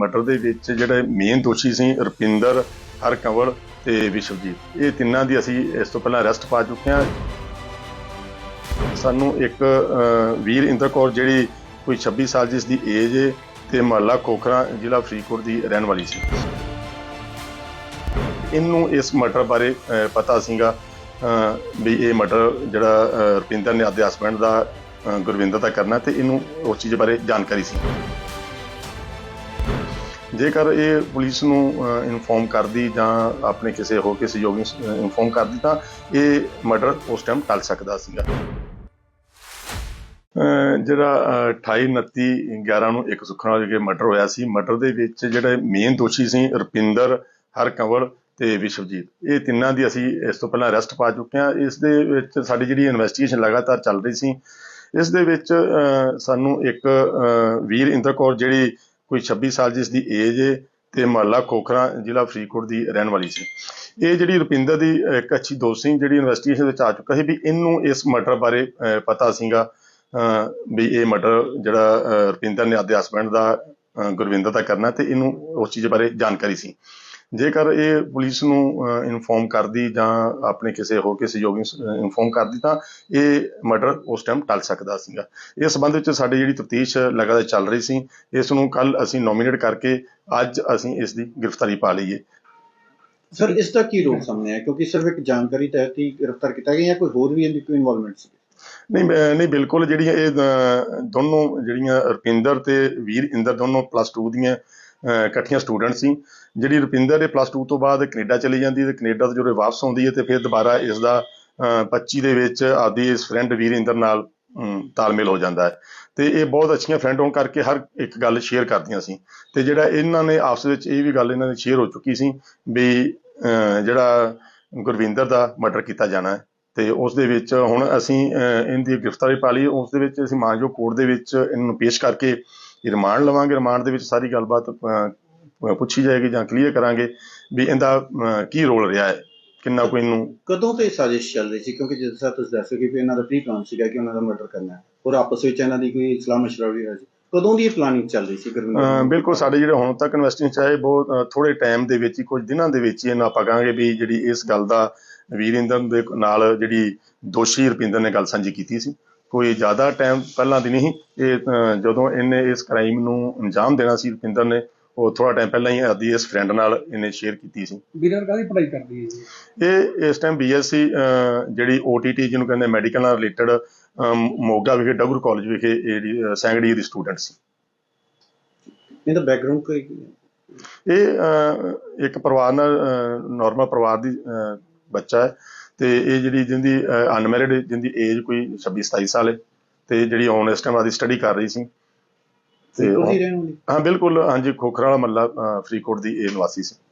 Murder ਦੇ ਵਿੱਚ ਜਿਹੜੇ ਮੇਨ ਦੋਸ਼ੀ ਸੀ ਰੁਪਿੰਦਰ ਹਰਕੰਵਲ ਤੇ ਵਿਸ਼ਵਜੀਤ। ਇਹ ਤਿੰਨਾਂ ਦੀ ਅਸੀਂ ਇਸ ਤੋਂ ਪਹਿਲਾਂ ਅਰੈਸਟ ਪਾ ਚੁੱਕੇ ਹਾਂ। ਸਾਨੂੰ ਇੱਕ ਵੀਰ ਇੰਦਰ ਕੌਰ ਜਿਹੜੀ ਕੋਈ 26 ਸਾਲ ਜਿਸ ਦੀ ਏਜ ਹੈ ਤੇ ਮਹੱਲਾ ਖੋਖਰਾ ਜ਼ਿਲ੍ਹਾ ਫਰੀਦਕੋਟ ਦੀ ਰਹਿਣ ਵਾਲੀ ਸੀ। ਇਹਨੂੰ ਇਸ ਮਰਡਰ ਬਾਰੇ ਪਤਾ ਸੀਗਾ ਵੀ ਇਹ ਮਰਡਰ ਜਿਹੜਾ ਅਹ, ਰੁਪਿੰਦਰ ਨੇ ਆਪਦੇ ਹਸਬੰਡ ਦਾ ਗੁਰਵਿੰਦਰ ਦਾ ਕਰਨਾ ਤੇ ਇਹਨੂੰ ਉਸ ਚੀਜ਼ ਬਾਰੇ ਜਾਣਕਾਰੀ ਸੀ। ਜੇਕਰ ਇਹ ਪੁਲਿਸ ਨੂੰ ਇਨਫੋਰਮ ਕਰਦੀ ਜਾਂ ਆਪਣੇ ਕਿਸੇ ਹੋਰ ਕਿਸੇ ਸਹਿਯੋਗੀ ਇਨਫੋਰਮ ਕਰਦੀ ਤਾਂ ਇਹ ਮਰਡਰ ਉਸ ਟਾਈਮ ਟਲ ਸਕਦਾ ਸੀਗਾ। ਜਿਹੜਾ ਅਹ, 28 29 11 ਨੂੰ ਇੱਕ ਸੁਖਨਾ ਜਿਹੜੇ ਮਰਡਰ ਹੋਇਆ ਸੀ। ਮਰਡਰ ਦੇ ਵਿੱਚ ਜਿਹੜੇ ਮੇਨ ਦੋਸ਼ੀ ਸੀ ਰੁਪਿੰਦਰ ਹਰਕੰਵਲ ਤੇ ਵਿਸ਼ਵਜੀਤ। ਇਹ ਤਿੰਨਾਂ ਦੀ ਅਸੀਂ ਇਸ ਤੋਂ ਪਹਿਲਾਂ ਅਰੈਸਟ ਪਾ ਚੁੱਕੇ ਹਾਂ। ਇਸ ਦੇ ਵਿੱਚ ਸਾਡੀ ਜਿਹੜੀ ਇਨਵੈਸਟੀਗੇਸ਼ਨ ਲਗਾਤਾਰ ਚੱਲ ਰਹੀ ਸੀ ਇਸ ਦੇ ਵਿੱਚ ਸਾਨੂੰ ਇੱਕ ਵੀਰ ਇੰਦਰ ਕੌਰ ਜਿਹੜੀ ਕੋਈ 26 ਸਾਲ ਜਿਸ ਦੀ ਏਜ ਹੈ ਤੇ ਮਹੱਲਾ ਖੋਖਰਾ ਜ਼ਿਲ੍ਹਾ ਫਰੀਦਕੋਟ ਦੀ ਰਹਿਣ ਵਾਲੀ ਸੀ। ਇਹ ਜਿਹੜੀ ਰੁਪਿੰਦਰ ਦੀ ਇੱਕ ਅੱਛੀ ਦੋਸਤ ਸੀ ਜਿਹੜੀ ਇਨਵੈਸਟੀਗੇਸ਼ਨ ਵਿੱਚ ਆ ਚੁੱਕਾ ਸੀ ਵੀ ਇਹਨੂੰ ਇਸ ਮਰਡਰ ਬਾਰੇ ਪਤਾ ਸੀਗਾ ਵੀ ਇਹ ਮਰਡਰ ਜਿਹੜਾ ਰੁਪਿੰਦਰ ਨੇ ਆਪਦੇ ਹਸਬੰਡ ਦਾ ਗੁਰਵਿੰਦਰ ਦਾ ਕਰਨਾ ਤੇ ਇਹਨੂੰ ਉਸ ਚੀਜ਼ ਬਾਰੇ ਜਾਣਕਾਰੀ ਸੀ। ਜੇਕਰ ਇਹ ਪੁਲਿਸ ਨੂੰ ਇਨਫੋਰਮ ਕਰਦੀ ਜਾਂ ਆਪਣੇ ਕਿਸੇ ਹੋਰ ਕਿਸੇ ਸਹਿਯੋਗੀ ਨੂੰ ਇਨਫੋਰਮ ਕਰਦੀ ਤਾਂ ਇਹ ਮਰਡਰ ਉਸ ਟਾਈਮ ਟਲ ਸਕਦਾ ਸੀਗਾ। ਇਸ ਸੰਬੰਧ ਵਿੱਚ ਸਾਡੀ ਜਿਹੜੀ ਤਫਤੀਸ਼ ਲਗਾਤਾਰ ਚੱਲ ਰਹੀ ਸੀ ਇਸ ਨੂੰ ਕੱਲ ਅਸੀਂ ਨੋਮੀਨੇਟ ਕਰਕੇ ਅੱਜ ਅਸੀਂ ਇਸ ਦੀ ਗ੍ਰਿਫਤਾਰੀ ਪਾ ਲਈ ਹੈ ਸਰ ਇਸ ਦਾ ਕੀ ਰੋਲ ਸਾਹਮਣੇ ਆਇਆ? ਕਿਉਂਕਿ ਸਿਰਫ ਇੱਕ ਜਾਣਕਾਰੀ ਤਹਿਤ ਹੀ ਗ੍ਰਿਫਤਾਰ ਕੀਤਾ ਗਿਆ ਜਾਂ ਕੋਈ ਹੋਰ ਵੀ ਇਹਦੀ ਕੋਈ ਇਨਵੋਲਵਮੈਂਟ ਸੀ? ਨਹੀਂ ਨਹੀਂ ਬਿਲਕੁਲ ਜਿਹੜੀਆਂ ਇਹ ਦੋਨੋਂ ਜਿਹੜੀਆਂ ਰੁਪਿੰਦਰ ਤੇ ਵੀਰ ਇੰਦਰ ਦੋਨੋਂ ਪਲੱਸ 2 ਦੀਆਂ ਇਕੱਠੀਆਂ ਸਟੂਡੈਂਟ ਸੀ, ਜਿਹੜੀ ਰੁਪਿੰਦਰ ਦੇ ਪਲੱਸ 2 ਤੋਂ ਬਾਅਦ ਕੈਨੇਡਾ ਚਲੀ ਜਾਂਦੀ ਹੈ ਤੇ ਕੈਨੇਡਾ ਤੋਂ ਜਦੋਂ ਵਾਪਸ ਆਉਂਦੀ ਹੈ ਤੇ ਫਿਰ ਦੁਬਾਰਾ ਇਸ ਦਾ 25 ਦੇ ਵਿੱਚ ਆਪਦੀ ਇਸ ਫਰੈਂਡ ਵੀਰ ਇੰਦਰ ਨਾਲ ਤਾਲਮੇਲ ਹੋ ਜਾਂਦਾ ਹੈ। ਤੇ ਇਹ ਬਹੁਤ ਅੱਛੀਆਂ ਫਰੈਂਡ ਹੋਣ ਕਰਕੇ ਹਰ ਇੱਕ ਗੱਲ ਸ਼ੇਅਰ ਕਰਦੀਆਂ ਸੀ। ਤੇ ਜਿਹੜਾ ਇਹਨਾਂ ਨੇ ਆਪਸ ਵਿੱਚ ਇਹ ਵੀ ਗੱਲ ਇਹਨਾਂ ਦੀ ਸ਼ੇਅਰ ਹੋ ਚੁੱਕੀ ਸੀ ਵੀ ਜਿਹੜਾ ਗੁਰਵਿੰਦਰ ਦਾ ਮਰਡਰ ਕੀਤਾ ਜਾਣਾ ਹੈ। ਤੇ ਉਸ ਦੇ ਵਿੱਚ ਹੁਣ ਅਸੀਂ ਇਹਨਾਂ ਦੀ ਗ੍ਰਿਫਤਾਰੀ ਪਾ ਲਈ। ਉਸ ਦੇ ਵਿੱਚ ਅਸੀਂ ਮਾਨਯੋਗ ਕੋਰਟ ਦੇ ਵਿੱਚ ਇਹਨਾਂ ਨੂੰ ਪੇਸ਼ ਕਰਕੇ ਰਿਮਾਂਡ ਲਵਾਂਗੇ ਰਿਮਾਂਡ ਦੇ ਵਿੱਚ ਸਾਰੀ ਗੱਲਬਾਤ ਪੁੱਛੀ ਜਾਏਗੀ ਜਾਂ ਕਲੀਅਰ ਕਰਾਂਗੇ ਵੀ ਇਹਦਾ ਕੀ ਰੋਲ ਰਿਹਾ ਹੈ ਕਿੰਨਾ ਕੋਈ ਇਹਨੂੰ ਕਦੋਂ ਤੋਂ ਇਹ ਸਾਜ਼ਿਸ਼ ਚੱਲ ਰਹੀ ਸੀ? ਕਿਉਂਕਿ ਜਿਸ ਤਰ੍ਹਾਂ ਤੁਸੀਂ ਦੱਸੋ ਕਿ ਇਹਨਾਂ ਦਾ ਪ੍ਰੀ ਪਲਾਨ ਸੀਗਾ ਕਿ ਉਹਨਾਂ ਦਾ ਮਰਡਰ ਕਰਨਾ ਹੈ ਔਰ ਆਪਸ ਵਿੱਚ ਇਹਨਾਂ ਦੀ ਕੋਈ ਸਲਾਹ ਮਸ਼ਵਰਾ ਵੀ ਸੀ। ਕਦੋਂ ਦੀ ਇਹ ਪਲਾਨਿੰਗ ਚੱਲ ਰਹੀ ਸੀ ਗੁਰਵਿੰਦਰ? ਬਿਲਕੁਲ ਸਾਡੇ ਜਿਹੜੇ ਹੁਣ ਤੱਕ ਇਨਵੈਸਟਿੰਗ ਚਾਹੇ ਬਹੁਤ ਥੋੜੇ ਟਾਈਮ ਦੇ ਵਿੱਚ ਹੀ ਕੁਝ ਦਿਨਾਂ ਦੇ ਵਿੱਚ ਹੀ ਇਹਨਾਂ ਆਪਾਂ ਕਹਾਂਗੇ ਵੀ ਜਿਹੜੀ ਇਸ ਗੱਲ ਦਾ ਵੀਰਿੰਦਰ ਦੇ ਨਾਲ ਜਿਹੜੀ ਦੋਸ਼ੀ ਰੁਪਿੰਦਰ ਨੇ ਗੱਲ ਸਾਂਝੀ ਕੀਤੀ ਸੀ। ਕੋਈ ਜ਼ਿਆਦਾ ਟਾਈਮ ਪਹਿਲਾਂ ਦੀ ਨਹੀਂ ਇਹ ਜਦੋਂ ਇਹਨੇ ਇਸ ਕ੍ਰਾਈਮ ਨੂੰ ਅੰਜਾਮ ਦੇਣਾ ਸੀ ਰੁਪਿੰਦਰ ਨੇ ਉਹ ਥੋੜਾ ਟਾਈਮ ਪਹਿਲਾਂ ਹੀ ਆਦੀ ਇਸ ਫਰੈਂਡ ਨਾਲ ਇਹਨੇ ਸ਼ੇਅਰ ਕੀਤੀ ਸੀ। ਵੀਰਾਂ ਕਾਹਦੀ ਪੜ੍ਹਾਈ ਕਰਦੀ ਹੈ ਜੀ? ਇਹ ਇਸ ਟਾਈਮ ਬੀਐਸਸੀ ਜਿਹੜੀ OTT ਜਿਹਨੂੰ ਕਹਿੰਦੇ ਮੈਡੀਕਲ ਨਾਲ ਰਿਲੇਟਡ ਮੋਗਾ ਵਿਖੇ ਡਗਰੂ ਕਾਲਜ ਵਿਖੇ ਇਹ ਜਿਹੜੀ ਸੈਂਗੜੀ ਦੀ ਸਟੂਡੈਂਟ ਸੀ। ਇਹਦਾ ਬੈਕਗ੍ਰਾਉਂਡ ਕੋਈ ਕੀ ਹੈ? ਇਹ ਇੱਕ ਪਰਿਵਾਰ ਨਾਲ ਨਾਰਮਲ ਪਰਿਵਾਰ ਦੀ ਅਹ, ਬੱਚਾ ਹੈ। ਤੇ ਇਹ ਜਿਹੜੀ ਜਿਹਦੀ ਅਨਮੈਰਿਡ ਜਿਹਦੀ ਏਜ ਕੋਈ 26 27 ਸਾਲ ਹੈ ਤੇ ਜਿਹੜੀ ਹੁਣ ਇਸ ਟਾਈਮ ਆਦੀ ਸਟੱਡੀ ਕਰ ਰਹੀ ਸੀ। ਤੇ ਹਾਂ ਬਿਲਕੁਲ ਹਾਂਜੀ ਖੋਖਰਾ ਵਾਲਾ ਮੱਲਾ ਫਰੀਦਕੋਟ ਦੀ ਇਹ ਨਿਵਾਸੀ ਸੀ।